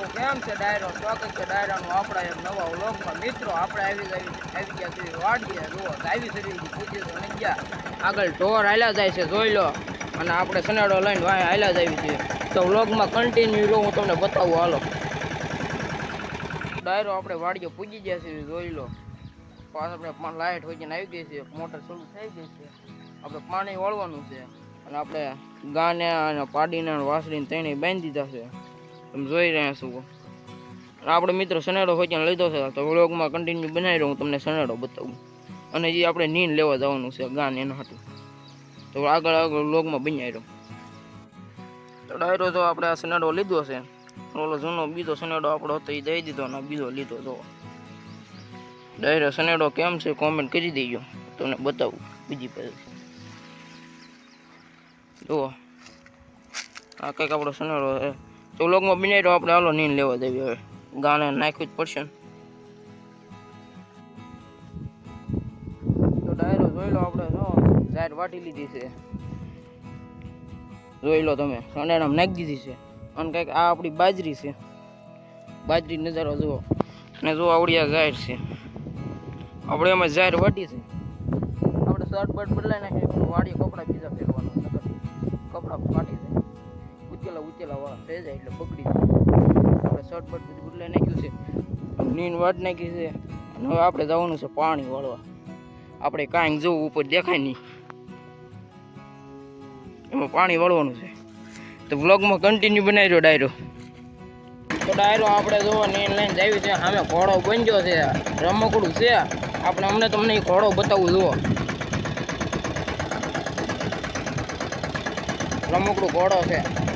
તો કેમ છે ડાયરો? સ્વાગત છે ડાયરાનો આપણા એક નવા વ્લોગમાં. મિત્રો, આપણે આવી ગઈ આવી ગયા સુધી વાડીએ. જુઓ આવી સુધી પૂછી તો નહીં ગયા. આગળ ઢોર હાલ્યા જાય છે, જોઈ લો. અને આપણે સનેડો લઈને વાય હાલ્યા જ આવી છીએ તો વ્લોગમાં કન્ટિન્યુ રહો, હું તમને બતાવું હાલો. ડાયરો આપણે વાડીએ પૂજી ગયા છીએ, જોઈ લો. પાછળ આપણે લાઇટ હોય આવી ગઈ છે. મોટર શરૂ થઈ ગઈ છે. આપણે પાણી વાળવાનું છે. અને આપણે ગાને અને પાડીને વાસળીને ત્રણેય બાંધી દીધા છે. તમે જોઈ રહ્યા છો. આપણે મિત્રો સનેડો હોય ત્યાં લીધો છે. તો વ્લોગમાં કન્ટિન્યુ બનાવી હું તમને સનેડો બતાવું. અને જે આપણે નીન લેવા જવાનું છે, ગાન એના હતું તો આગળ આગળ વ્લોગમાં બનાવી રહ્યો તો ડાયરો તો આપણે આ સનેડો લીધો છે. ઓલો જૂનો બીજો સનેડો આપણો હતો એ દઈ દીધો અને બીજો લીધો તો ડાયરો સનેડો કેમ છે કોમેન્ટ કરી દેજો. તમને બતાવું બીજી પાસે જુઓ. આ કંઈક આપણો સનેડો છે. તો લોગમાં બનાવી રહ્યો, આપણે હાલો નીન લેવા દેવી હવે. ગાને નાખ્યું જ પડશે તો ડાયરો જોઈ લો આપણે, જો જાહેર વાટી લીધી છે. જોઈ લો તમે સનેડામાં નાખી દીધી છે. અને કંઈક આ આપણી બાજરી છે. બાજરી નજારો જુઓ. અને જો આવડી આ જાહેર છે. આપણે એમાં જાહેર વાટી છે. આપણે શર્ટ બટ બદલાઈ નાખીએ, વાડીએ કપડાં બીજા ફેરવાના કપડાં ફાટી જાય ઉચેલા ઉચેલા વાળા થઈ જાય એટલે જાય. આપણે શર્ટ બટ બધું બદલાઈ નાખ્યું છે. નીન વાટ નાખી છે. અને હવે આપણે જવાનું છે પાણી વાળવા. આપણે કાંઈક જવું ઉપર દેખાય નહીં. એમાં પાણી વાળવાનું છે. તો વ્લોગમાં કન્ટિન્યુ બનાવી દો ડાયરો. તો ડાયરો આપણે જોવો, નીન લઈને જાવી છે. સામે ઘોડો બન્યો છે. રમકડું છે. આપણે અમને તમને એ ઘોડો બતાવવું જુઓ. રમકડું ઘોડો છે.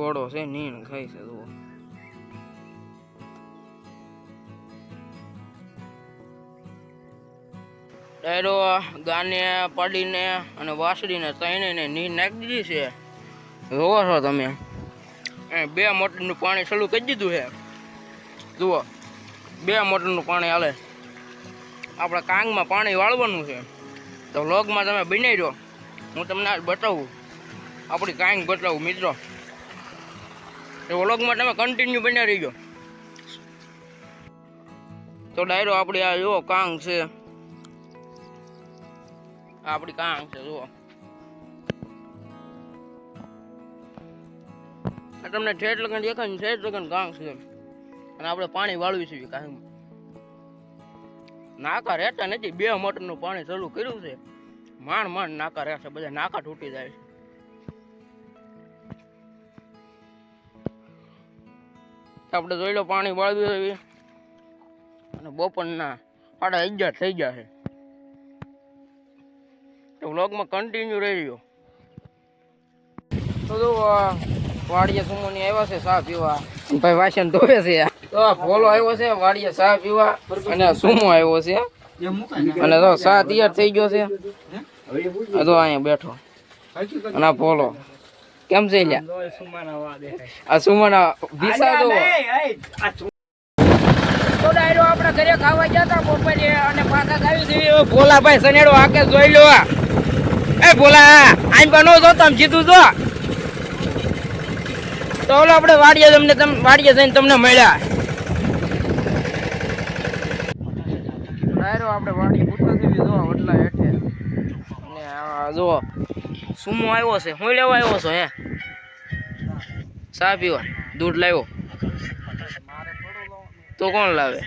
ઘોડો છે, નીણ ખાય છે, જુઓ. ડાયરો ગાને પાડીને અને વાસળીને ત્રણેયને નીર નાખી દીધી છે. જોવો છો તમે. બે મોટરનું પાણી ચાલુ કરી દીધું છે. જુઓ. બે મોટરનું પાણી હાલે. આપણે કાંગમાં પાણી વાળવાનું છે. તો લોગમાં તમે બનાવી રહ્યો હું તમને આજ બતાવું. આપણી કાંઈક બતાવું, મિત્રો. એ વ્લોગમાં તમે કન્ટિન્યુ બન્યા રહીજો. તો ડાયરો આપણી આ જુઓ કાંગ છે. આપણી કાંગ છે, જુઓ. તમને ઠેઠ લગન દેખાય ને ઠેઠ લગન કાંગ છે. અને આપણે પાણી વાળવી છે કાંગ નાકા રહેતા નથી, બે મોટરનું પાણી ચાલુ કર્યું છે. માંડ માંડ નાકા રહેશે બધા નાકા તૂટી જાય છે. આપણે જોઈ લો પાણી વાળવી હોય અને બપોરના સાડા અગિયાર થઈ ગયા છે. તો વ્લોગમાં કન્ટિન્યુ રહેજો. તો જો વાડિયા સુમોની આવ્યા છે ચા પીવા. ભાઈ વાસણ ધોવે છે. તો આ આવ્યો છે વાડિયા સાફ પીવા. અને સુમો આવ્યો છે. અને તો સાત તૈયાર થઈ ગયો છે. તો અહીંયા બેઠો. અને આ ભોલો. કેમ છે લ્યા? આ સુમના વિસા તો તો ડાયરો આપણે ઘરે ખાવા ગયા હતા બપોરે અને પાછા આવી છે. ભોલાભાઈ સનેડો આકે જોઈ લો એ ભોલા આઈ બનો જો તમ જીતું જો. તો ઓલો આપણે વાડીએ તમને તમ વાડીએ જઈને તમને મળ્યા. ડાયરો આપણે વાડી પૂછો જોવા હેઠે. અને જો સુમો આવ્યો છે. હું લેવા આવ્યો છો, હે? ચા પીવા. દૂધ લાવ્યો. તો કોણ લાવે?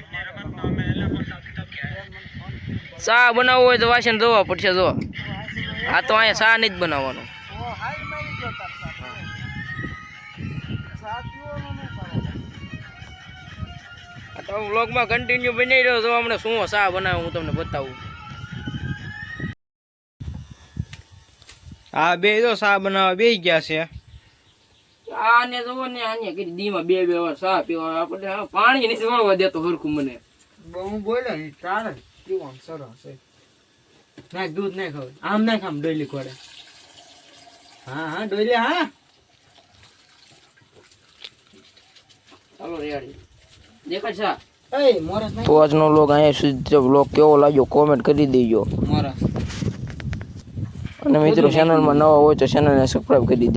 ચા બનાવવું હોય તો વાસણ ધોવા પડશે, જો. આ તો અહીંયા ચા નહીં જ બનાવવાનો. તો કન્ટિન્યુ બની રહ્યો તો હમણાં શું ચા બનાવું હું તમને બતાવું. હા બે જો સા બનાવવા બે ગયા છે. આને જોવો ને આને કરી દીમાં બે બે વાર ચા પીવા આપણે પાણી નથી મળવા દેતો હરખું મને. બહુ બોલે ને ચાલે. કેવું આમ સરસ ના દૂધ ના ખાવ. આમ ના ખામ ડોયલી ખોડે. હા હા ડોયલી હા. ચાલો રેડી. દેખાય છે એ મોરસ આજનો લોક અહીંયા સુધી બ્લોગ કેવો લાગ્યો કોમેન્ટ કરી દેજો. મોરસ. અને મિત્રો ચેનલમાં નવા હોય તો ચેનલને સબસ્ક્રાઈબ કરી દેજો.